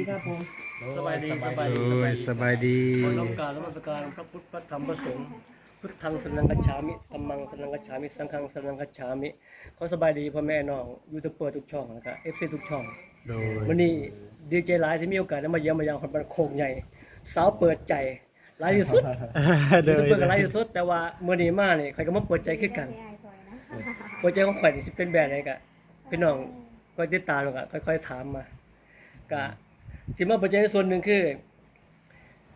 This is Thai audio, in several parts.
ดีครับผมสบายดีสบายดีโอ้ยสบายดีขอน้อมกรารนมัสการพระพุทธพระธรรมพระสงฆ์พุทธังสนังกัจฉามิธัมมังสนังกัจฉามิสังฆังสนังกัจฉามิขอสบายดีพ่อแม่น้องยูทูบเบอร์ทุกช่องนะครับเอฟซีทุกช่องโดยวันนี้ดีใจหลายที่มีโอกาสได้มาเยี่ยมมายามคนบ้านโคกใหญ่ สาวเปิดใจหลายที่สุดโดยูทูบยเบอร์ก็หลายที่สุด แต่ว่าเมื่อนี้มาเนี่ยใครก็มาเปิดใจขึ้นกันเปิดใจของข่อยนี่สิเป็นแบบไหนกะพี่น้องก็ติดตามแล้วก็ค่อย ๆถามมากะ ที่มาเปิดใจในส่วนหนึ่งคือ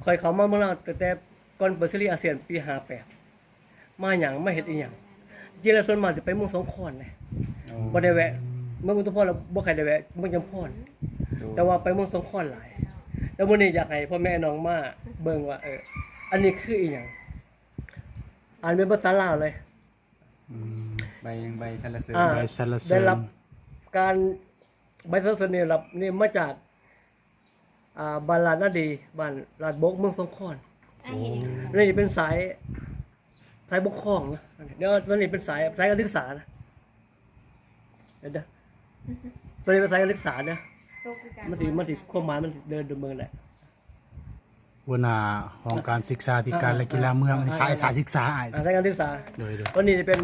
ข่อยเขามาเมื่อเราแต่แต่ก่อนเปิดซีรีส์อาเซียนปี58มาหยังมาเฮ็ดอีหยังจริงๆแล้วส่วนมากจะไปเมืองสองคอนเลยบ่ได้แวะ เมืองอุทุมพรแล้วบ่ใครได้แวะเมืองจำพรแต่ว่าไปเมืองสงขลาหลาย แล้ววันนี้อยากให้พ่อแม่น้องมาเบิ่งว่าเออ อันนี้คืออีหยังอ่านเป็นภาษาลาวเลยอืมใบใบชันละเสืออ่าใบสรรเสริญได้รับการใบสรรเสริญนี่รับนี่มาจาก อ่าบ้านลาดนาดีบ้านลาดบกเมืองสงขลานี่เป็นสายสายบกครองนะเดี๋ยวตอนนี้เป็นสายสายการศึกษานะเดี๋ยวเดี๋ยวตอนนี้เป็นสายการศึกษาเนี่ยมันสิมันสิความหมายมันสิเดินดูเมืองแหละ หัวหน้าของการศึกษาธิการและกีฬาเมืองสายสายศึกษาอ้ายอ่าสายการศึกษาโดยโดยวันนี้จะเป็น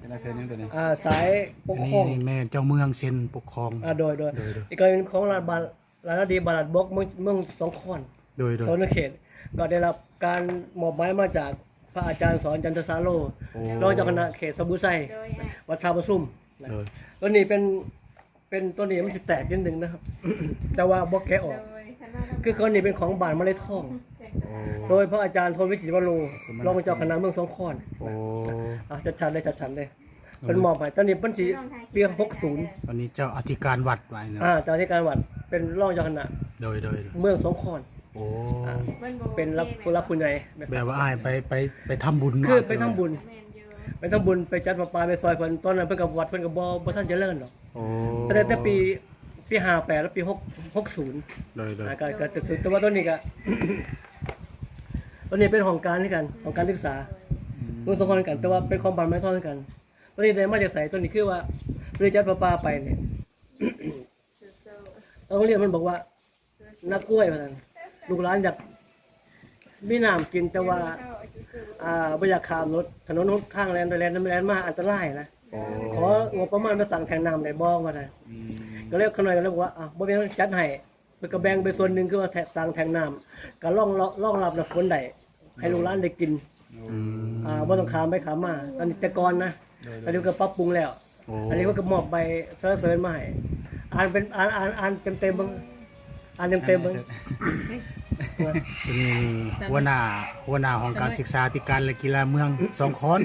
ชันละเสือนี่ตัวนี้อ่าสายปกอันครนี้องนี่แม่เจ้าเมืองเซ็นปกครอง อ่าโดยโดยโดยโดย อีกกรณีของราชบา ลราชนาดีบาลาดบกเมืองเมืองสองคอนโดยโดยโซนเขต ก็ได้รับการมอบหมายมาจากพระอาจารย์สอนจันทสาโลโอ้ รองเจ้าคณะเขตสมุทรไซวัดท่าประซุ่มโดยตัวนี้เป็นเป็นตัวนี้มันจะแตกนิดนึงนะครับ แต่ว่าบ่แกะออกคือคนนี้เป็นของบานมาเลยทอง โอ้ โดยพระอาจารย์โทนวิจิตรวโรรองเจ้าคณะเมืองสองคอนโอ้ อะจัดชันเลยจัดชันเลย เป็นมอบให้ตอนนี้เป็นสีปีหกศูนย์วันนี้เจ้าอธิการวัดไว้นะอ่าเจ้าที่การวัดเป็นรองเจ้าคณะโดยโดยโดยเมืองสองคอนโอ้เป็นรับผู้รับผู้ใหญ่แบบแบบว่าอ้ายไปไปไปทำบุญคือไปทำบุญ ไปทำบุญไปจัดประปาไปซอยเพิ่นตอนนั้นเพิ่นกับวัดเพิ่นกับบ่บ่ท่านเจริญหรอกโอ้แต่แต่ปีปี58แล้วปี6 60โดยโดยอ่าก็ก็ก็แต่ว่าตอนนี้ก็ตอนนี้เป็นของการที่กันของการศึกษาเมืองสองคอนกัน แต่ว่าเป็นของบ้านไม้ทอดกัน ตอนนี้ได้มาจากไสตอนนี้คือว่าเรือจัดประปาไปเนี่ยโรงเรียนมันบอกว่า นักกล้วยว่าซั่นลูกหลานอยากมีน้ำกินแต่ว่า อ่าบ่อยากข้ามรถถนนหนทางแลนไปแลนน้ำแลนมาอันตรายนะโอ้ของบประมาณมาสั่งแทงน้ำได้บ้องมาได้ก็เลยขน่อยก็เลยบอกว่าอะบ่เป็นไรจัดให้ไปกระแบงไปส่วนหนึ่งคือว่าแทะสั่งแทงน้ำก็ล่องล่องรับน้ำฝนได้ให้ลูกหลานได้กิน อืมอ่าบ่ต้องขามไปขามมาตอนนี้แต่ก่อนนะตอนนี้ก็ปรับปรุงแล้ว โอ้อันนี้ก็มอบใบสรรเสริญมาให้อ่านเป็นอ่านอ่านอ่านเต็มเต็มๆเบิ่งอ่านเต็มเต็มๆเบิ่งทีนี้หัวหน้าหัวหน้าของการศึกษาธิการและกีฬาเมืองสองคอน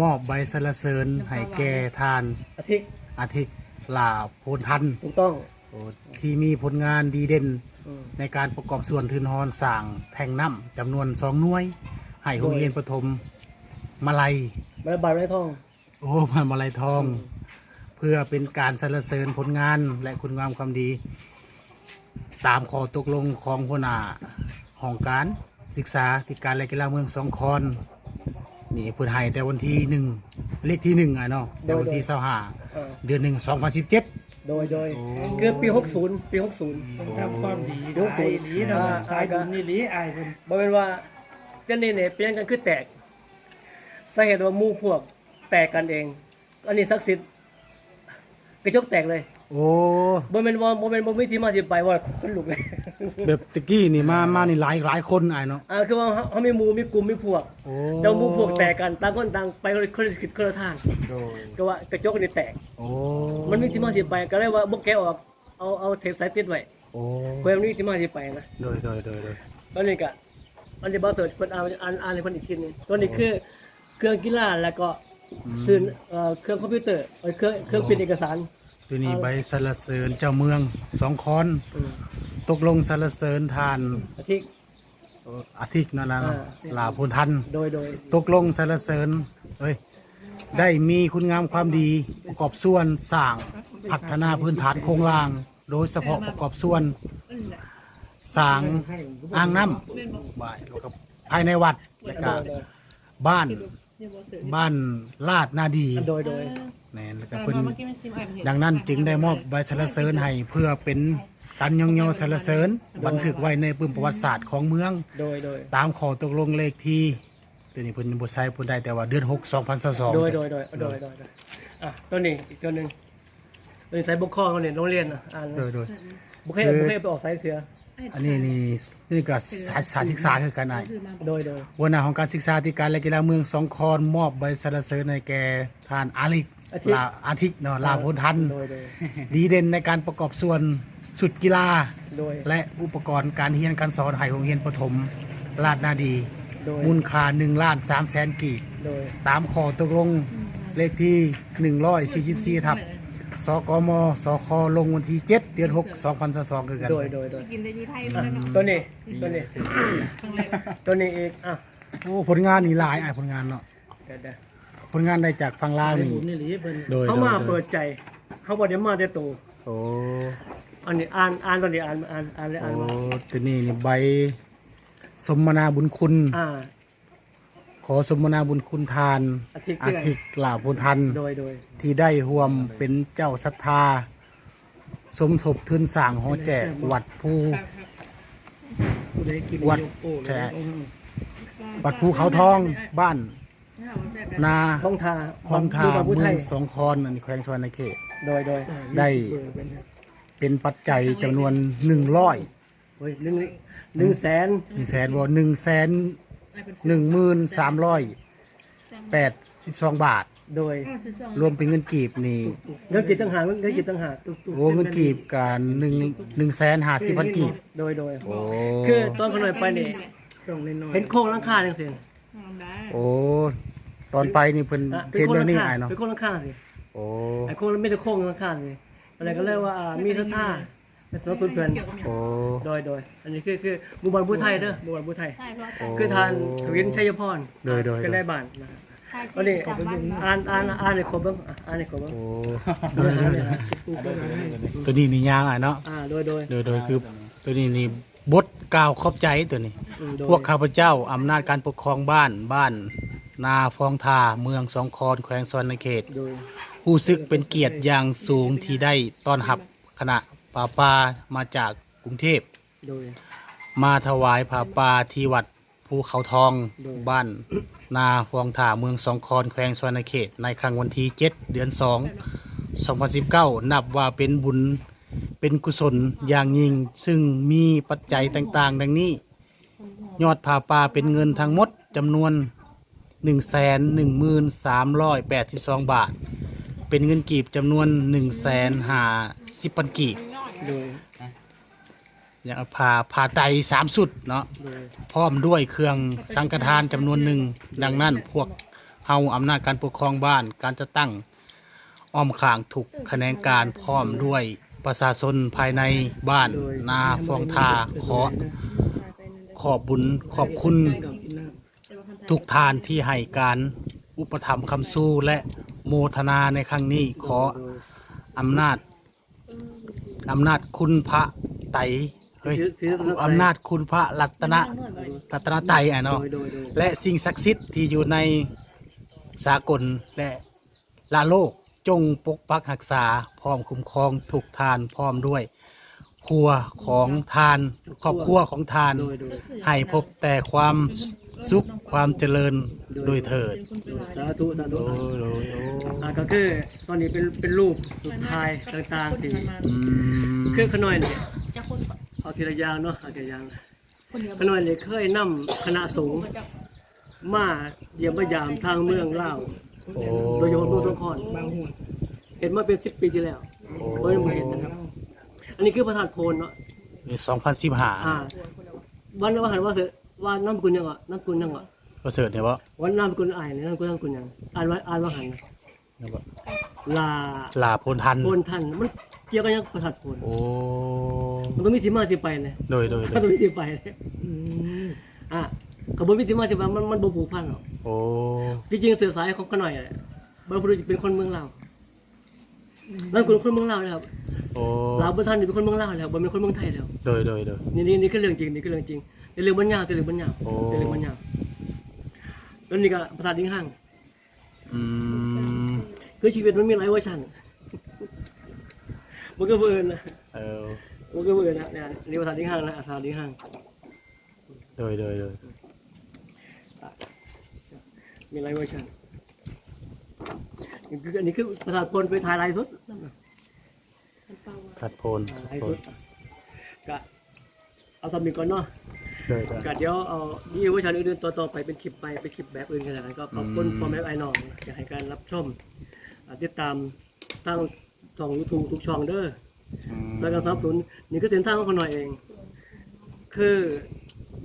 มอบใบสรรเสริญให้แก่ทานอาทิตย์อาทิตย์ลาโพนทันถูกต้องโอ้ที่มีผลงานดีเด่น อืมในการประกอบส่วนทืนฮอนสร้างแทงน้ำจำนวนสองหน่วย ให้โรงเรียนประถมมาลัยมาบาทไร้ทอง โอ้มามาลัยทอง เพื่อเป็นการสรรเสริญผลงานและคุณงามความดี ตามข้อตกลงของหัวหน้าของการศึกษาธิการและกีฬาเมืองสองคอนนี่เพิ่นให้แต่วันที่หนึ่งเลขที่หนึ่งอะเนาะแต่วันที่เสาหาเออ เดือนหนึ่งสองพันสิบเจ็ด โดยโดยคือปี 60 ปี 60ต้องทำความดีโอ้นะโหไอ้หลีนะอ่าสายบุญนี่หลีอายเพิ่นบ่เป็นว่า เจ้านี่เนี่ยเปลี่ยนกันคือแตกสาเหตุว่าหมู่พวกแตกกันเอง อันนี้ศักดิ์สิทธิ์กระจกแตกเลยโอ้บ่แม่นว่าบ่แม่นบ่มีที่มาที่ไปว่าคนลุกเลยแบบตะกี้นี่มามานี่หลายหลายคนอะเนาะอ่าคือว่าเฮาเฮามีหมู่มีกลุ่มมีพวกโอ้เจ้าหมู่พวกแตกกันต่างคนต่างไปคนละคนละทิศคนละทางโดยก็ว่ากระจกนี่แตกโอ้มันมีที่มาที่ไปก็เลยว่าบ่แกะออกเอาเอาเทปสายติดไว้โอ้เพื่อมันมีที่มาที่ไปนะโดยโดยโดยโดยตอนนี้ก็ อันนี้บอสเสิร์ชเพิ่นอ่านอ่านอ่านให้เพิ่นอีกทีหนึงตัวนี้คือเครื่องกีฬาแล้วก็สื่อเอ่อเครื่องคอมพิวเตอร์เอ่อเครื่องเครื่องพิมพ์เอกสาร ตัวนี้ใบสรรเสริญเจ้าเมืองสองคอน อืมตกลงสรรเสริญทานอาทิตย์อาทิตย์นั่นนะอ่าลาพลทัน โดยโดยตกลงสรรเสริญเอ้ยได้มีคุณงามความดีประกอบส่วนสร้างพัฒนาพื้นฐานโครงล่าง โดยเฉพาะประกอบส่วน สร้างอ่างน้ำบ่ายแล้วก็ภายในวัดแล้วก็โดยบ้านบ้านลาดนาดีโดยโดยแน่นแล้วก็เพิ่นดังนั้นจึงได้มอบใบสรรเสริญให้เพื่อเป็นตันยองโยสรรเสริญบันทึกไว้ในปึ้มประวัติศาสตร์ของเมือง โดยโดยตามขอตกลงเลขที่ตัวนี้เพิ่นบ่ใช้เพิ่นได้แต่ว่าเดือน6 2022โดยโดยโดยโดยโดยโดยอะตัวนี้อีกตัวหนึ่งตัวนี้ใส่บุกข้อเขาเนี่ยโรงเรียนอะอ่านโดยโดยบุกให้บุกให้ไปออกไซส์เสือ อันนี้นี่นี่ก็สายสายศึกษาคือกันอ้ายโดยโดยหัวหน้าของการศึกษาธิการและกีฬาเมืองสองคอนมอบใบสรรเสริญในแก่ทานอาลิกลาอาทิตย์เนาะลาพลทันโดยโดยดีเด่นในการประกอบส่วนสุดกีฬา โดย และอุปกรณ์การเรียนการสอนให้โรงเรียนประถมลาดนาดี โดย มูลค่า1ล้าน3แสนกีบโดย ตามขอตกลงเลขที่ 144ทับ สกมสคลงวันที่7เดือน6 2022คือกันโดยโดยโดยกินได้อยู่ไทยเหมือนกันเนาะตัวนี้ตัวนี้ตัวนี้อีกอะโอ้ผลงานนี่หลายอ้ายผลงานเนาะเดี๋ยวเดี๋ยวผลงานได้จากฟังลาวไอ้นี่บุญนี่หลีเพิ่นโดยเขามาโดเปิยดใจเขาบอกเดี๋ยวมาได้โตโอ้อันนี้อ่านอ่านตัวนี้อ่านอ่านอ่านเลยโอ้อ่านว่าตัวนี้นี่ใบสมนาบุญคุณอ่าข อสมนาบุญคุณทานอาทิตย์อาเดือนทิตย์ลาพุทัน โดยโดยที่ได้ห่วมเป็นเจ้าศรัทธา สมทบทุนสร้างหอแจกวัดภู ผู้ใดกินวัดยกโป้เลยแฉะอืมวัดภูเขาทองบ้าน นาห้องทาห้องทาดูแบบผู้เมืไทองยสองคอนอันนี้แขวงสวรรณเขต โดยโดยได้เบอร์เป็นเป็นปัจจัยจำนวนหนึ่งร้อยเฮ้ยหนึ่งหนึ่งแสนหนึ่งแสนว่าหนึ่งแสน หนึ่งหมื่นสามร้อยแปดสิบสองบาท โดยรวมเป็นเงินกีบนี่เงินกิจต่างหากเงินกิจต่างหากตุกตุกโอ้เงินกีบกันหนึ่งหนึ่งแสนห้าสิบพันกีบ โดยโดยโอ้คือตอนเขาหน่อยไปนี่ต้องน้อยๆเห็นโครงหลังคาจังสิโอ้ตอนไปนี่เพิ่นอะเพนเรื่องนี้อายเนาะเป็นโครงหลังคาสิโอ้ไอ้โครงไม่ได้โครงหลังคาสิอะไรก็เรียกว่าอ่ามีท่าท่า เป็นสนับสนุนเพื่อนโอ้โดยโดยอันนี้คือคือหมู่บ้านผู้ไทยเด้อหมู่บ้านผู้ไทย ใช่เพราะคือทานทวินชัยพรโดยโดยก็ได้บ้านนะครับใช่อันสินี้จำวันเนาะอ่านอ่านอ่านในครบเบ้างอ่านในครบเบ้างโอ้โดยอ่านเนี่ยตัวนี้นี่ยางอะเนาะอ่าโดยโดยโดยโดยคือตัวนี้นี่บทกล่าวขอบใจตัวนี้ อืมโดยพวกข้าพเจ้าอำนาจการปกครองบ้านบ้าน นาฟองทาเมืองสองคอนแขวงสวรรณเขต โดย ผู้ซึกเป็นเกียรติอย่างสูงที่ได้ต้อนรับคณะ ป่าปามาจากกรุงเทพ โดย มาถวายผาป่าที่วัดภูเขาทองโดย บ้าน นาฟองถาเมืองสองคอนแขวงสวรรณเขต ในครั้งวันที่7เดือน 2 2019 นับว่าเป็นบุญเป็นกุศลอย่างยิ่ง ซึ่งมีปัจจัยต่างๆ ดังนี้ ยอดผาป่าเป็นเงินทั้งหมดจำนวน 1 1 3 8 2 บาท เป็นเงินกีบจำนวน1 5 0 0ปันกีบ โดยอย่างผ่าผ่าไตสามสุดเนาะโดยพร้อมด้วยเครื่องสังฆทานจำนวนหนึ่ง ดังนั้นพวกเฮาอำนาจการปกครองบ้าน การจะตั้งอ้อมข้างถูกคะแนนการพร้อมด้วยประชาชนภายในบ้านนาฟองทาขอขอบบุญขอบคุณทุกทานที่ให้การอุปถัมภ์คำสู้และโมทนาในครั้งนี้ขออำนาจ อำนาจคุณพระไตรเฮ้ยถือถือ อำนาจคุณพระรัตนะรัตนไตรอะโดเนาะ ยโดยโดยและสิ่งศักดิ์สิทธิ์ที่อยู่ในสากลและละโลกจงปกปักรักษา พร้อมคุ้มครองถูกทานพร้อมด้วย ครัวของทานครอบครัวของทาน โดยโดยให้พบแต่ความ สุขความเจริญโดยเถิดสาธุสาธุอ่าก็คือตอนนี้เป็นเป็นรูปสุดท้ายต่างๆที่อืมคือขน้อยเนี่ยจะคนก่อนเอาทีละอย่างเนาะเอาทีละอย่างคนเดียวขน้อยเนี่ยเคยนำคณะสงฆ์มาเยี่ยมพยามทางเมืองลาวโอ้โดยเฉพาะเมืองสงขลาบางหัวเห็นมาเป็นสิบปีที่แล้วโดยไม่เห็นนะครับ อันนี้คือพระธาตุโพนเนาะนี่สองพันสิบห้าอ่าวันนั้นว่าหันว่าเสร็จ ว่าน้ำกุลยังอะน้ำกุลยังอะประเสริฐเนี่ยว่าวันน้ำกุลอ่านเนี่ยน้ำกุลน้ำกุลยังอ่านว่าอ่านว่าหันลาลาโพนทัน โพนท่านมันเกี่ยวกับยังพระธาตุโพนโอ้ มันต้องมีที่มาที่ไปเลยโดยโดยโดมันยต้องมีที่ไปเลยอืมอะกระบวนวิธีมาที่ไปมันมันบ่ผูกพันหรอกโอ้ จริงๆเสือสายของขน่อยอะบรรพบุรุษเป็นคนเมืองลาว นั่นคุณคนเมืองลาวนะครับโอ้ลาวบนท่านนี่เป็นคนเมืองลาวแล้วบ่เป็นคนเมืองไทยแล้วโดยโดยโดยนี่นี่นี่คือเรื่องจริงนี่คือเรื่องจริงในเรื่องบัญญัติเรื่องบัญญัติโอ้เรื่องบัญญัติแล้วนี่ก็ประสาทดิ้งห้างอืมคือชีวิตมันมีหลายเวอร์ชันมันก็เพิ่นนะเออโอเคเว้ยนะเนี่ยเรียกว่าสถานที่ห้างนะสถานที่ห้างโดยโดยโดยมีไลฟ์เวอร์ชันนี่ คืออันนี้คือประสาทพลไปถ่ายไลฟ์สดมันเปล่าอะขัดโพนไลฟ์สดก็เอาสมิก่อนเนาะโดยโดยก็เดี๋ยวเอาดีเวอร์ชันอื่นๆต่อๆไปเป็นคลิปไปเป็นคลิปแบบอื่นกันแล้วกันก็ขอบคุณอืม พ่อแม่ไอ้น้องอยากให้การรับชมอ่าติดตามทางช่องยูทูบทุกช่องเด้อ อืมแล้วก็สนับสนุนนี่ก็เส้นทางของคนหน่อยเอง คือ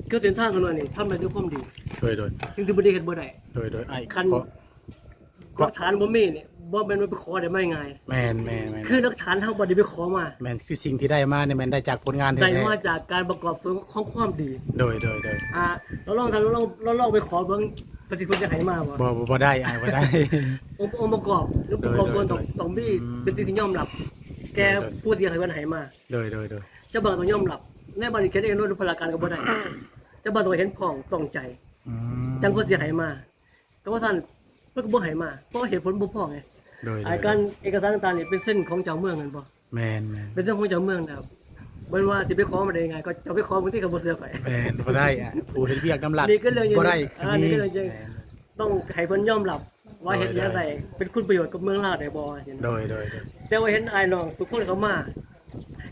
คือเส้นทางของหน่อยนี่ทำไปด้วยความดี โดยโดยถึงที่บ่ได้เฮ็ดบ่ได้โดยโดยไอ้คันขอ หลักฐานบ่มีเนี่ยบ่แม่นว่าไปขอได้ไม่ง่ายแมนแมนแมนคือหลักฐานเฮาบ่ได้ไปขอมา แมนคือสิ่งที่ได้มาเนี่ยแมนได้จากผลงานแท้ได้มาจากการประกอบส่วนของความดี ๆโดยโดยโดยอ่าเราลองทำเราลองเราลองไปขอเบิ่งปฏิคุณจะให้มาบ่บ่บ่บ่ได้ไอ้บ่ได้ องค์องค์ประกอบหรือประกอบส่วนต้องต้องมีอืมเป็นสิ่งที่ยอมรับ แกผู้ที่ให้มันให้มา โดยโดยโดยเจ้าบ่าวต้องยอมรับในบริเขตเองโดยพลาการก็บ่ได้เจ้าบ่าวต้องเห็นพ้องต้องใจ อืมจังเพิ่นสิให้มาแต่ว่าท่าน เพิ่นก็บ่ให้มาเพราะเหตุผลบ่พอไงโดยโดไอ้ยการเอกสารต่างๆนี่เป็นเส้นของเจ้าเมืองกันบ่แมนแมนเป็นเรื่องของเจ้าเมืองนะครับเบิ่นว่าสิไปขอมาได้ยังไง ก็จะไปขอบางที่ก็บ่เสือไปแมนบ่ได้อะผู้เฮ็ดเวียกน้ำหลักนี่ก็เรื่องอย่างบ่ได้อ่านี่ก็เรื่องอย่างแม่นต้องให้เพิ่นยอมรับว่าเฮ็ดแล้วได้เป็นคุณประโยชน์กับเมืองลาวได้บ่จังโดซี่ยโดยโดยแต่ว่าเห็นอ้ายน้องทุกคนเขามา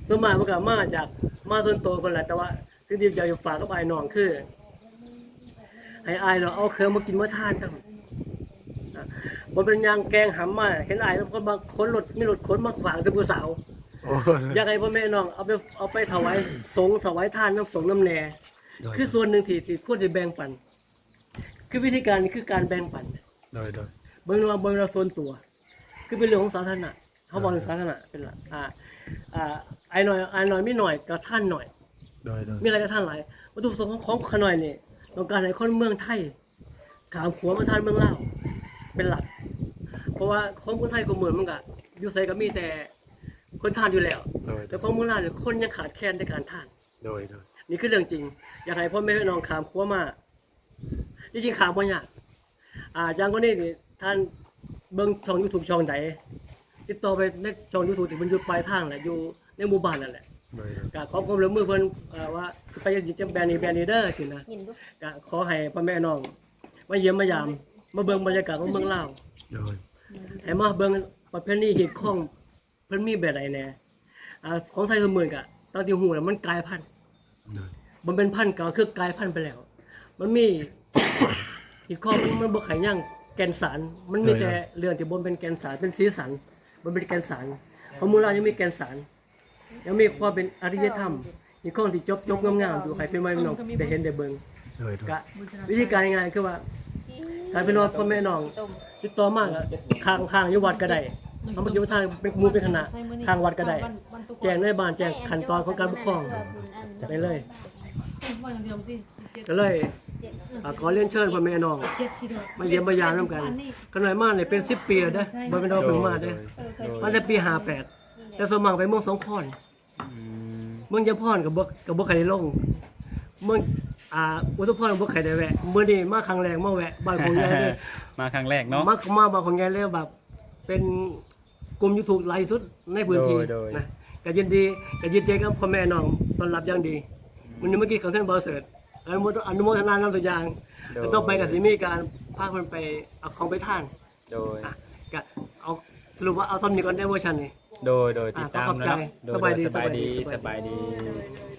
ส่วนมากมันก็มาจากมาส่วนตัวเพิ่นแหละแต่ว่าสิ่งที่อยากจะฝากกับอ้ายน้องคือให้อ้ายเราเอาเครื่องมากินมาทานครับอ่ะบ่เป็นยางแกงหำมาเห็นอ้ายแล้วคนบางคนรถมีรถขนมาฝากแต่ผู้สาวโอ้อยากให้พ่อแม่น้องเอาไปเอาไปถวายสงฆ์ถวายทานน้ำสงฆ์น้ำแหน่โดยคือส่วนหนึ่งที่ที่ควรจะแบ่งปัน คือวิธีการนี้คือการแบ่งปันโดยโดยเบิ่งว่าเบิ่งเราส่วนตัว คือเป็นเรื่องของสาธารณะเขาบอกถึงสาธารณะเป็นหลักอ่าอ่าไอ้หน่อยไอ้หน่อยไม่หน่อยก็ท่านหน่อยโดยโดยมีอะไรก็ท่านหลายวัตถุประสงค์ของขน่อยนี่ต้องการให้คนเมืองไทยขามขัวมาทานเมืองลาวเป็นหลัก เพราะว่าของคนไทยคนเมืองมันก็อยู่ไสก็มีแต่คนทานอยู่แล้ว โดยโดแต่ยของเมืองลาวเนี่ยคนยังขาดแคลนในการทาน โดยโดยนี่คือเรื่องจริง อยากให้พ่อแม่พี่น้องขามขัวมาจริงๆขามบ่ยากอ่าอย่างกรณีนี่ท่านเบิ่งช่อง YouTube ช่องใดติดต่อไปในช่อง YouTube ที่มันอยู่ปลายทางแหละอยู่ในหมู่บ้านนั่นแหละโดยโดยก็ขอความร่วมมือเพิ่นเอ่อว่าสิไปยึดจังแบรนด์นี้แบรนด์นี้เด้อสินะยินดูก็ขอให้พ่อแม่น้องมาเยี่ยมมายาม มาเบิ่งบรรยากาศของเมืองลาวโดย ให้มาเบิ่งประเพณีเฮ็ดของเพิ่นมีแบบใดแหน่อ่าของไทยเสมือนกะตอนที่ฮู้แล้วมันกลายพันธุ์โดยมันเป็นพันธุ์เก่าคือกลายพันธุ์ไปแล้ว มันมีอีกข้อมันมันบ่ไขย่างแกนสาร มันมีแต่เรื่องที่บนเป็นแกนสารเป็นสีสัน มันเป็นแกนสารของมูลายังมีแกนสาร ยังมีความเป็นอริยธรรมมีข้อที่จบจบงามๆอยู่ใครเป็นไว้น้องได้เห็นได้เบิ่งโดยโดยก็วิธีการง่ายๆคือว่าการเป็นว่าพ่อแม่น้อง ติดต่อมากอะข้างข้างอยู่วัดก็ได้เอามาอยู่ทางเป็นหมู่เป็นคณะทางวัดก็ได้ แจ้งในบ้านแจ้งขั้นตอนของการปกครองได้เลยวันเดียวสิเจ็ดก็เลยอ่าขอเรียนเชิญพ่อแม่น้องเจ็ดสิเด้อมาเยี่ยมมายามนํกันกันหน่อยมากเลยเป็น10ปีแล้วเด้อบ่เป็นเราเพิ่งมาเด้อมาแต่ปี58แต่สวนมัครไปเมืองสองคอนอืมเมืองยะพรกับบ่กับบ่ใครได้ลง เมือง อ่าอุทุพรกับบ่ใครได้แวะมื้อนี้มาครั้งแรกมาแวะบ้านของยายเลย มาครั้งแรกเนาะมามาบ้านของยายเลยแบบเป็นกลุ่ม YouTube หลายสุดในพื้นที่โดยโดย นะก็ยินดีก็ยินดีกับพ่อแม่น้องต้อนรับอย่างดีมื้อนี้เมื่อกี้ของท่านบ่าวเสิร์ชอนุโมทอนุโมทนานำตัวอย่างโดยก็ต้องไปกับสิมีการพาคนไปเอาของไปท่านโดย อะก็เอาสรุปว่าเอาตอนนี้ก่อนได้เวอร์ชันนี้โดย โดยติดตามอะขอบใจเนาะโดยสบายดีสบายดีสสบาบายยดีดี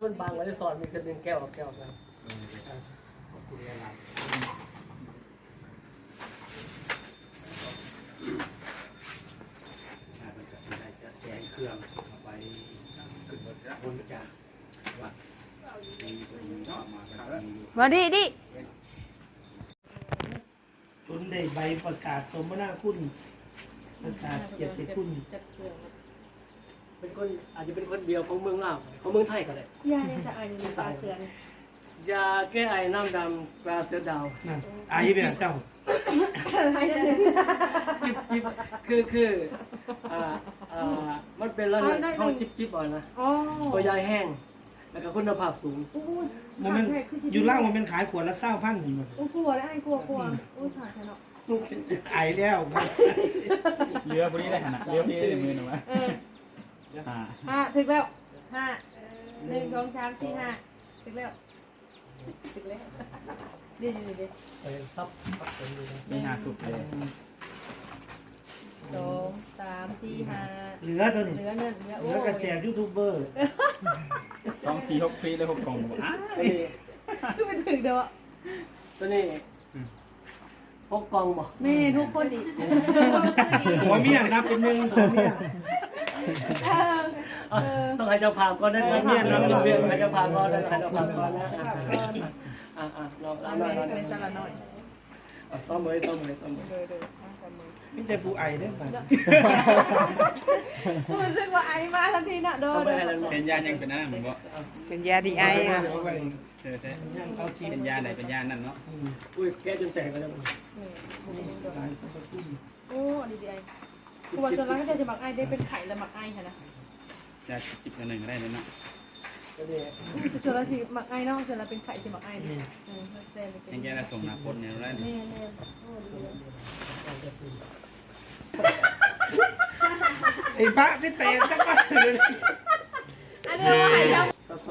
มันบางไว้สอนมีเส้นหนึ่งแก้วออกแก้วออกนะมาดิดิจนได้ใบประกาศสมนาคุณประกาศเกียรติคุณ เป็นคนอาจจะเป็นคนเดียวของเมืองลาวของเมืองไทยก็ได้ยาเนี่ยจะอ่านในตาเสือนยาแก้ไอน้ำดำปลาเสือดาวนั่นอายเป็นเจ้าจิบจิบคือคืออ่าอ่ามันเป็นแล้วเนี่ยเขาจิบจิบอ่อนนะอ๋อตัวยายแห้ง แล้วก็คุณภาพสูงมันมันอยู่ล่างมันเป็นขายขวดละเศร้าพันอยู่มันอู้กลัวแล้วไอ้กลัวกลัวอู้ขาดเนาะอายแล้วครับ เรือพวกนี้ได้ขนาดเรือพวกนี้ได้ในมือหนูไหม เออ อ่าห้าถึงแล้วห้าหนึ่งสองสามสี่ห้าถึงแล้วถึงแล้วดีดีดีไปซับซับเป็นดูนะมีหาสุดเลยสองสามสี่ห้าเหลือตัวนี้เหลือเงินเหลือเหโอ้ลือกระแจกยูทูบเบอร์สองสี่หกปีเลยหกกล่องบอกอะตัวนี้คือเป็นถึงเด้อตัวนี้ พกกล่องบ่แม่ทุกคนอีกหัวเมียครับเป็นหนึ่งหัวเมียอะต้องให้เจ้าภาพก่อนนะเนี่ยเนี่ยเราเรียนให้เจ้าภาพก่อนนะให้เจ้าภาพก่อนนะอะอะเราเราหน่อยเราหน่เป็นสอยลัดหน่อย อะซ้อมเลยซ้อมเลยซ้อมเลยเด้อเด้อมากันมือมีแต่ผู้ไอเด้อครับรู้สึกว่าไอมาทันทีน่ะเด้อซ้อมไปเด้ให้อเราหน่อยเป็นยายังเป็นนั่นผมบอกเป็นยาดีไอค่ะเอาไว้เจอแต่ยังเอาจีนเป็นยาไหนเป็นยานั่นเนาะอุ้ยแกะจนแตกไปแล้วหลายสรรพคุณโอ้ดีดีไอกูว่าจนแล้วก็จะหมักไอได้เป็นไข่แล้วหมักไอค่ะนะยาจิบกันหนึ่งก็ได้เลยเนาะ ตัวนี้จนแล้วสิหมักไอเนาะจนล้วเป็นไข่สิหมักไอเนี่ยเออเต้นเลยยังแกได้ส่งหน้าคนเนี่ยได้แม่แม่โอ้ดีเลยไอ้พระที่เตะสักวันเลยอันนี้ว่าไอแล้ว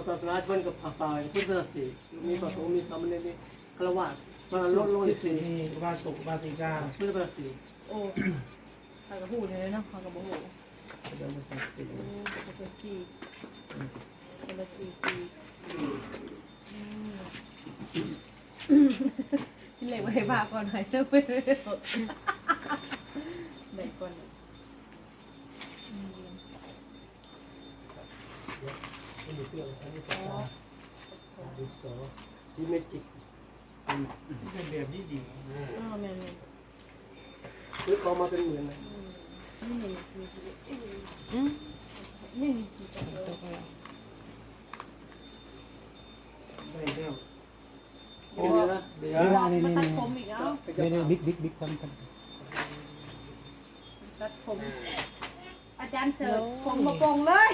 ศาสนาเพิ่นกับภาษาพุทธศาสนามีพระสงมีสามเณรมีฆราวาสมันลดลงที่ที่สุสี่ดนี่วาสุวาติกาพุทธศาสนาโอ้ข้ากระหูเนี่ยเนาะข้ากระหูเดี๋ยวมาใส่ติ ดโอ้เป็นสี่เป็นสี่สี่ที่เล็กไว้ให้บ้าก่อนหน่อยเด้อไปสดเด็กก่อนอันนี้เครื่องอันนี้ภาษาดิสอซีเมจิกเป็นแบบนี้ดีอ้าวแม่แม่ซื้อของมาเป็นหมื่นเลยนี่นี่นี่นี่ ใช่แล้วโอ้ยนะเหลือมาตัดผมอีกแล้วนี่นี่บิ๊กบิ๊กบิ๊กทำทตัดผม อาจารย์เสิร์ฟผมมาปงเลย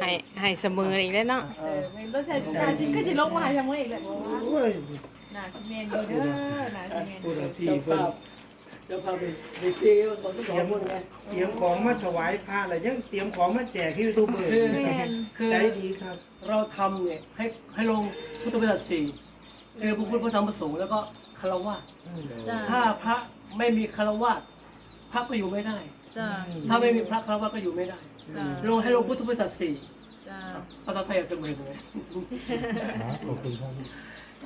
ให้ให้เสมออีกแล้วเนาะเออไม่ต้องใช้การที่ก็จะลงมาหาจังหวะอีกแหละโอ้ยหนาซีเมนอยู่เด้อหนาซีเมนพูดละที่เจ้าเพิ่ภานพเจ้าภาพไปไปซีของทุกเตสอรียงมคนไงเตรียมของมาถวายพระอะไรยังเตรียมของมาแจกให้ยูทูบเบอร์แม่น คือใจดีครับ เราทำเนี่ยให้ให้ลงพุทธบริษัทสี่คือพระพุทธพระธรรมพระสงฆ์แล้วก็คารวะจ้าถ้าพระไม่มีคารวะพระก็อยู่ไม่ได้ จ้าถ้าไม่มีพระคารวะก็อยู่ไม่ได้ จ้าลงให้ลงพุทธบริษัทสี่จ้าภาษาไทยจะเหมือนเลยำขอบคุณครับ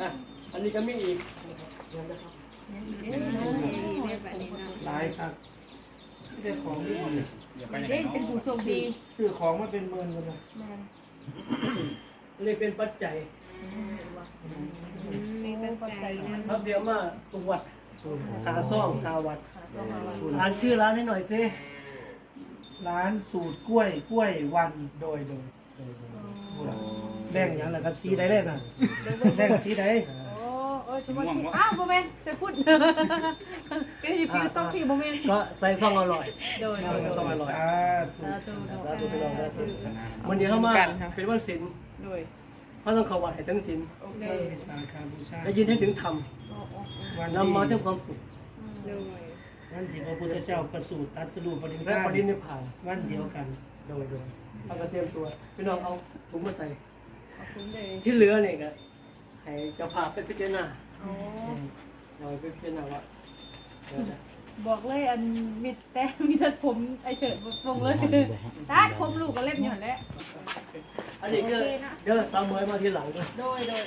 อะอันนี้ก็มีอีกหลาย ครับไม่ได้ของที่ดีอย่าไปไหนเด้เป็นเนาะผู้โชคดีซื้อของมาเป็นหมื่นกันนะแม่นอันนี้เป็นปัจจัยมีเป็นปัจจัยนะครับเดี๋ยวมาตรวจหาซ่องหาวัดก็มาวันอ่านชื่อร้านให้หน่อยสิร้านสูตรกล้วยกล้วยวันโดยโดยโดยโดยแบ่งอย่างไรครับสีใดได้น่ะแบ่งสีใดโอ้เออสมมติอ้าวโมเมนต์จะพูดก็จะพี่ต้องพี่โมเมนต์ก็ใส่ซ่องอร่อยโดยโดยโดซ่อยงอร่อยสาธุสาธุสาธุไปลองสาธุวันนี้เข้ามาเป็นวันศีลโดยเพราะต้องเข้าวัดให้ถึงศีลโอเคสาขาบูชาและยินให้ถึงธรรมโอ้โอ้วันนำมาถึที่งความสุขโดยวันที่พระพุทธเจ้าประสูติตรัสรู้ปรินิพและพาปนรินิพพานวันเดียวกันโดยโดยเอากระเตรียมตัวพี่น้องเอาถุงมาใส่ขอบคุณเลยที่เหลือเนี่ยก็ให้เจ้าภาพไปพิจารณา โอ้เราไปพิจารณาว่าเดี๋ยวนะบอกเลยอันมีแต่มีแต่ผมไอเฉิดฟงเลยตัดผมลูกก็เล่นอยู่หันแหล้วอันนี้ก็เดี๋ยวสามมวยมาทีหลังด้วยโดยโดย